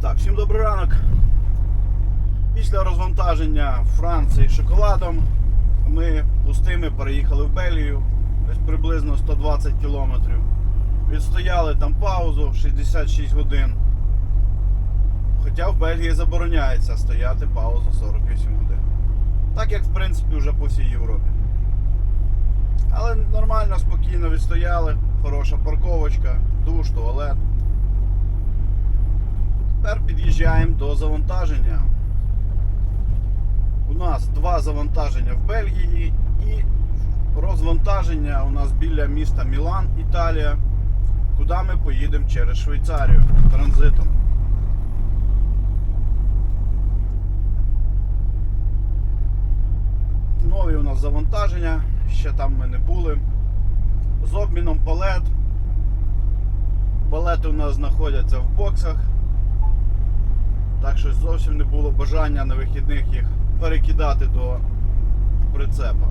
Так, всім добрий ранок. Після розвантаження Франції шоколадом ми пустими переїхали в Бельгію, десь приблизно 120 кілометрів. Відстояли там паузу 66 годин. Хоча в Бельгії забороняється стояти паузу 48 годин. Так як в принципі вже по всій Європі. Але нормально, спокійно відстояли, хороша парковочка, душ, туалет. Під'їжджаємо до завантаження. У нас два завантаження в Бельгії і розвантаження у нас біля міста Мілан, Італія, куди ми поїдемо через Швейцарію транзитом. Нові у нас завантаження, ще там ми не були. З обміном палет. Палети у нас знаходяться в боксах. Що зовсім не було бажання на вихідних їх перекидати до прицепа.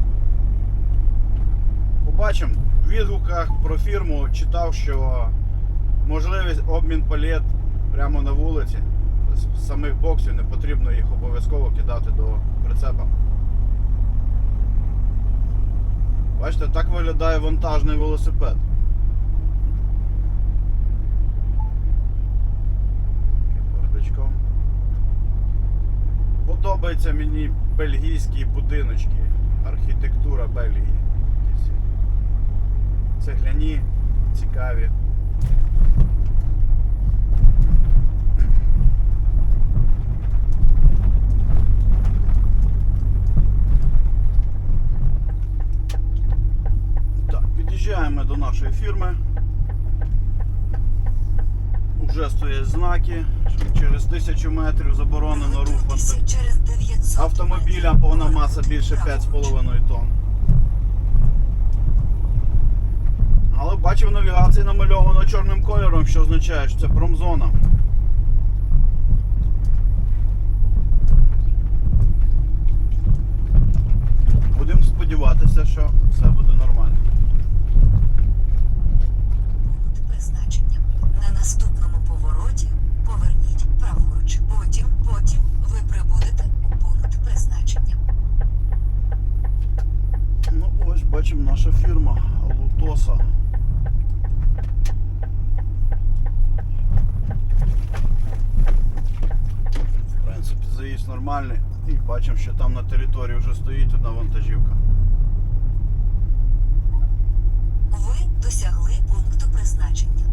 Побачимо в відгуках про фірму читав, що можливість обмін палет прямо на вулиці. З самих боксів не потрібно їх обов'язково кидати до прицепа. Бачите, так виглядає вантажний велосипед. Подобаються мені бельгійські будиночки, архітектура Бельгії. Цегляні, цікаві. Так, під'їжджаємо до нашої фірми. Уже стоять знаки, через тисячу метрів заборонено рух Готуйтеся вантажів. через 900 Автомобіля повна маса більше 5,5 тонн. Але бачив навігації намальовано чорним кольором, що означає, що це промзона. Будемо сподіватися, що все буде нормально. Пункт призначення. На наступному повороті поверніть праворуч. Потім, потім ви прибудете у пункт призначення. Ну ось бачимо наша фірма Лутоса. В принципі, заїзд нормальний. І бачимо, що там на території вже стоїть одна вантажівка. Ви досягли пункту призначення.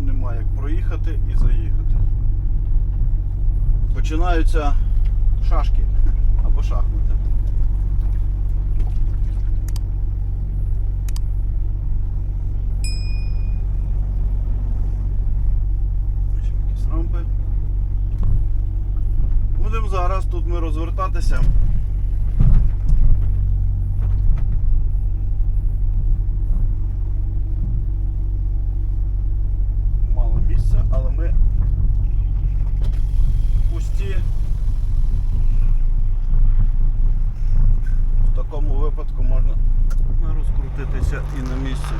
Немає як проїхати і заїхати. Починаються шашки або шахмати. Якісь рампи. Будемо зараз тут ми розвертатися. Мало місця, але ми пусті. В такому випадку можна розкрутитися і на місці.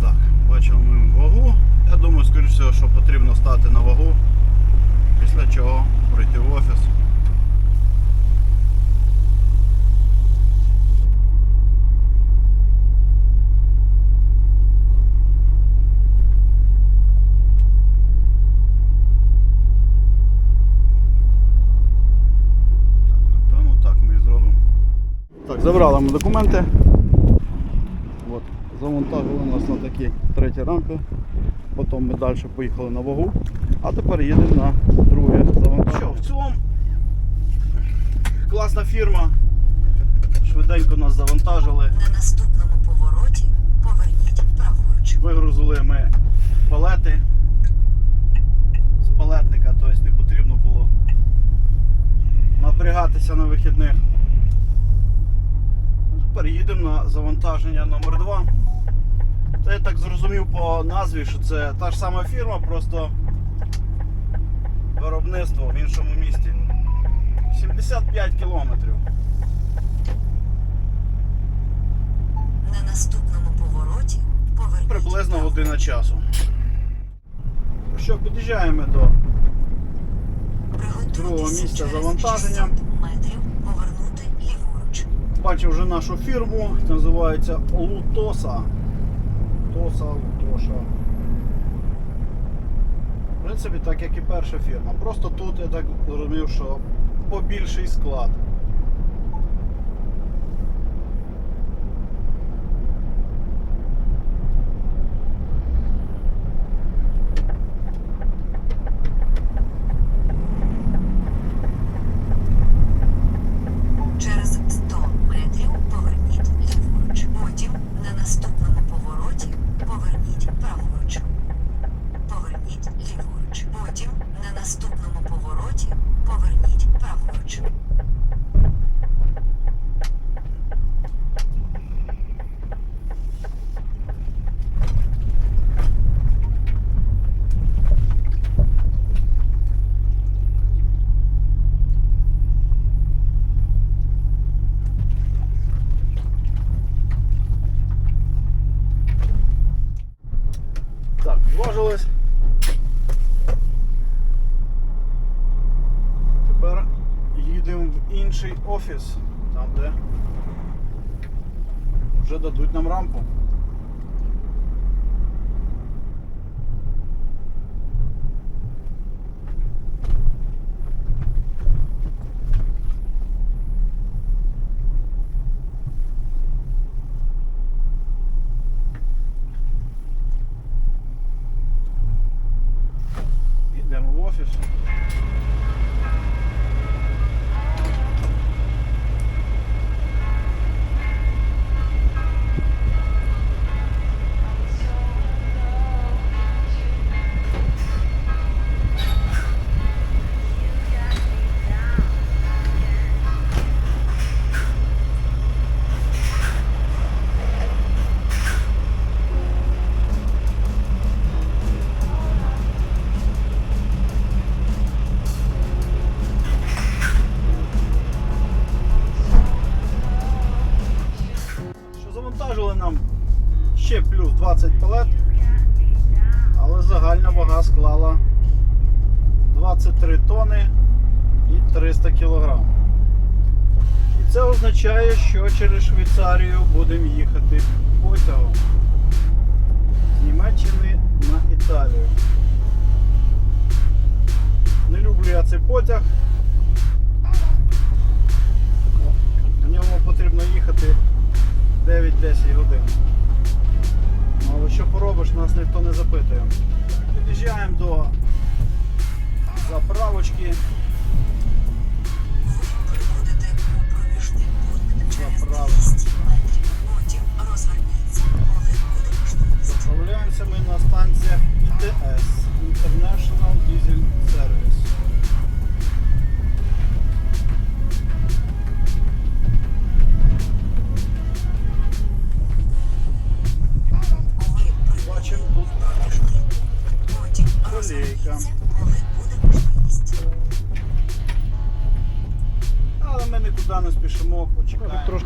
Так, бачимо ми вагу. Я думаю, скоріш всього, що потрібно стати на вагу, після чого пройти в офіс. Напевно, так ми і зробимо. Так, забрали ми документи. От, завантажили нас на такі треті рампи. Потім ми далі поїхали на вагу. А тепер їдемо на друге завантаження. Що, в цілому класна фірма. Швиденько нас завантажили. На наступному повороті поверніть праворуч. Вигрузили ми палети з палетника, тобто не потрібно було напрягатися на вихідних. Тепер їдемо на завантаження номер 2 Та я так зрозумів по назві, що це та ж сама фірма, просто виробництво в іншому місті. 75 кілометрів. На наступному повороті поверніть. Приблизно година часу. Що, під'їжджаємо до другого місця завантаження. Бачив вже нашу фірму, називається Лутоса. Лутоса, Лутоша. В принципі, так як і перша фірма. Просто тут я так зрозумів, що побільший склад. Через 100 метрів поверніть ліворуч. Потім на наступному повороті поверніть праворуч. Поверніть ліворуч. Потім на наступному повороті поверніть праворуч. Так, зважились. Тепер їдемо в інший офіс, там де вже дадуть нам рампу. 20 палет, але загальна вага склала 23 тони і 300 кілограм. І це означає, що через Швейцарію будемо їхати потягом з Німеччини на Італію. Не люблю я цей потяг. На ньому потрібно їхати 9-10 годин. Але що поробиш, нас ніхто не запитує. Під'їжджаємо до заправочки. Ви прибудете у проміжний пункт через Направо. 200 метрів. Потім розверніться, коли буде можливість. Заправляємося ми на станціях ITS International Diesel Service.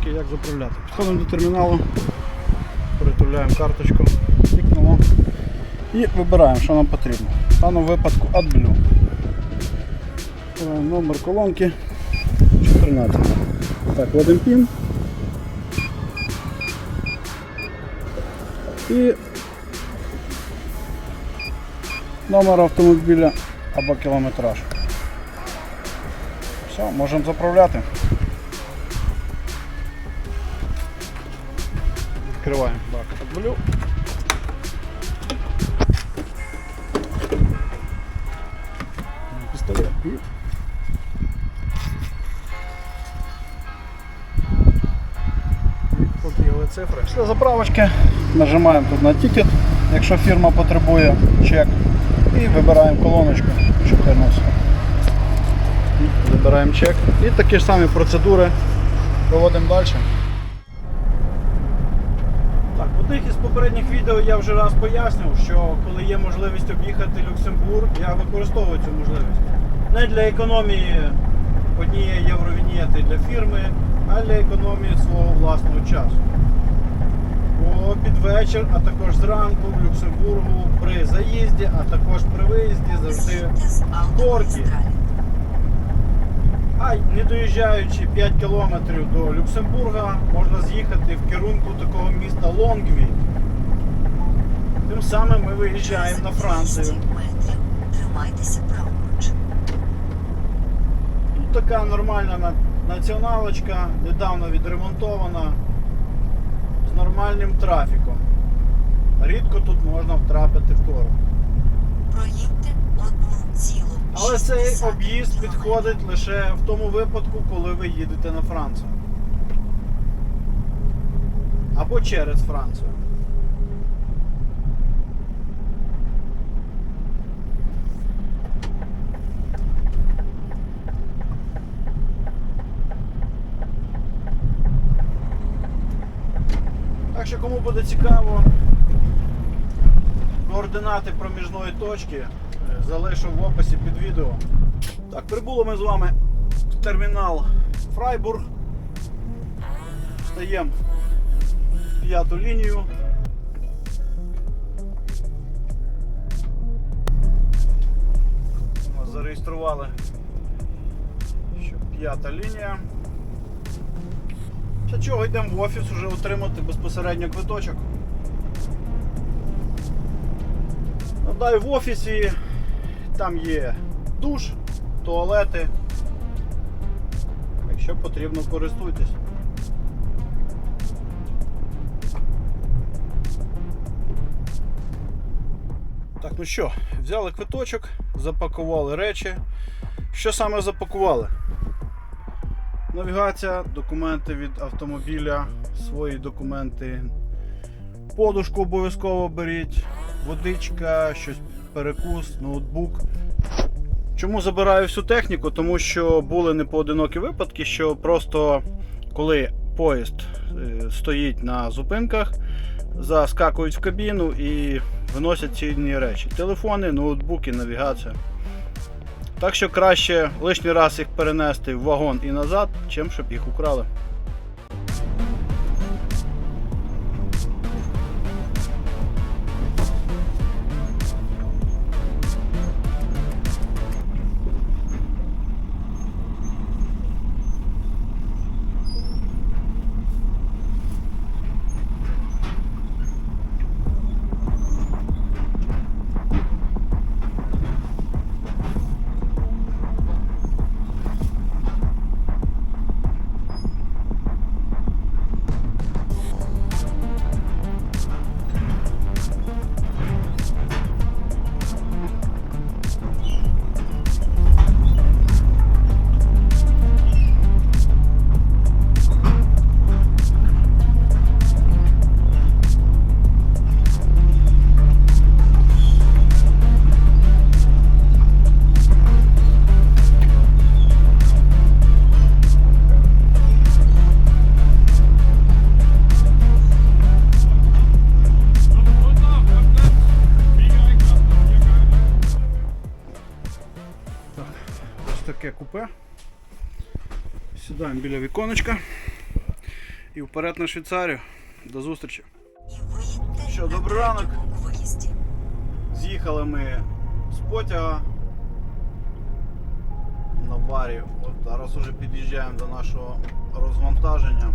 Трошки як заправляти. Підходимо до терміналу, притуляємо карточку, вікнемо і вибираємо, що нам потрібно. В даному випадку AdBlue. Е, Номер колонки 14. Так, вводимо PIN. І номер автомобіля або кілометраж. Все, можемо заправляти. Відкриваємо бак AdBlue. Пістолет. І побігли цифри. Після заправочки нажимаємо тут на тікет, якщо фірма потребує чек. І вибираємо колоночку 14. Вибираємо чек. І такі ж самі процедури проводимо далі. Одних із попередніх відео я вже раз пояснив, що коли є можливість об'їхати Люксембург, я використовую цю можливість. Не для економії однієї євровінєти для фірми, а для економії свого власного часу. Бо під вечір, а також зранку в Люксембургу при заїзді, а також при виїзді завжди автомагістралі. А не доїжджаючи 5 кілометрів до Люксембурга, можна з'їхати в керунку такого міста Лонгві. Тим самим ми виїжджаємо на Францію. Тримайтеся праворуч. Тут така нормальна націоналочка, недавно відремонтована, з нормальним трафіком. Рідко тут можна втрапити в кору. Проїдьте одну цілу. Але цей об'їзд підходить лише в тому випадку, коли ви їдете на Францію. Або через Францію. Так що кому буде цікаво, координати проміжної точки залишу в описі під відео. Так, прибули ми з вами в термінал Фрайбург. Встаємо п'яту лінію. Зареєстрували, що п'ята лінія. Після чого йдемо в офіс вже отримати безпосередньо квиточок. Надай в офісі, там є душ, туалети. Якщо потрібно, користуйтесь. Так, ну що, взяли квиточок, запакували речі. Що саме запакували? Навігація, документи від автомобіля, свої документи. Подушку обов'язково беріть, водичка, щось перекус, ноутбук. Чому забираю всю техніку? Тому що були непоодинокі випадки, що просто коли поїзд е, стоїть на зупинках, заскакують в кабіну і виносять цінні речі. Телефони, ноутбуки, навігація. Так що краще лишній раз їх перенести в вагон і назад, чим щоб їх украли. Купе. Сідаємо біля віконечка і вперед на Швейцарію. До зустрічі. Що, добрий ранок. З'їхали ми з потяга на барі. От зараз уже під'їжджаємо до нашого розвантаження.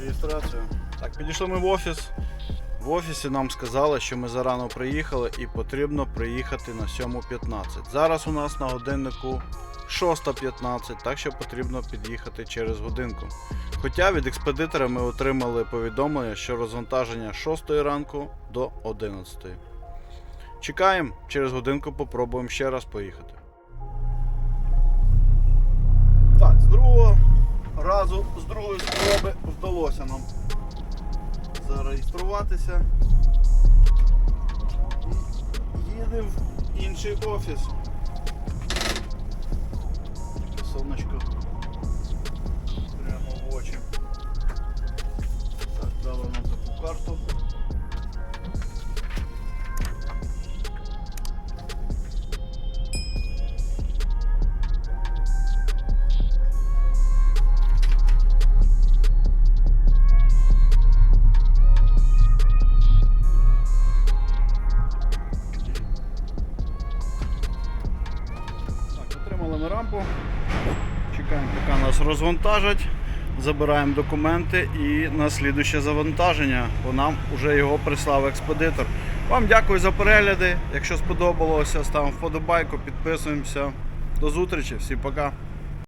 Реєстрацію. Так, підійшли ми в офіс. В офісі нам сказали, що ми зарано приїхали і потрібно приїхати на 7.15. Зараз у нас на годиннику 6.15, так що потрібно під'їхати через годинку. Хоча від експедитора ми отримали повідомлення, що розвантаження з 6 ранку до 11. Чекаємо, через годинку попробуємо ще раз поїхати. Другої спроби вдалося нам зареєструватися. Їдемо в інший офіс. Сонечко розвантажать. Забираємо документи і на слідуще завантаження, бо нам вже його прислав експедитор. Вам дякую за перегляди. Якщо сподобалося, ставимо вподобайку, підписуємося. До зустрічі, всім пока.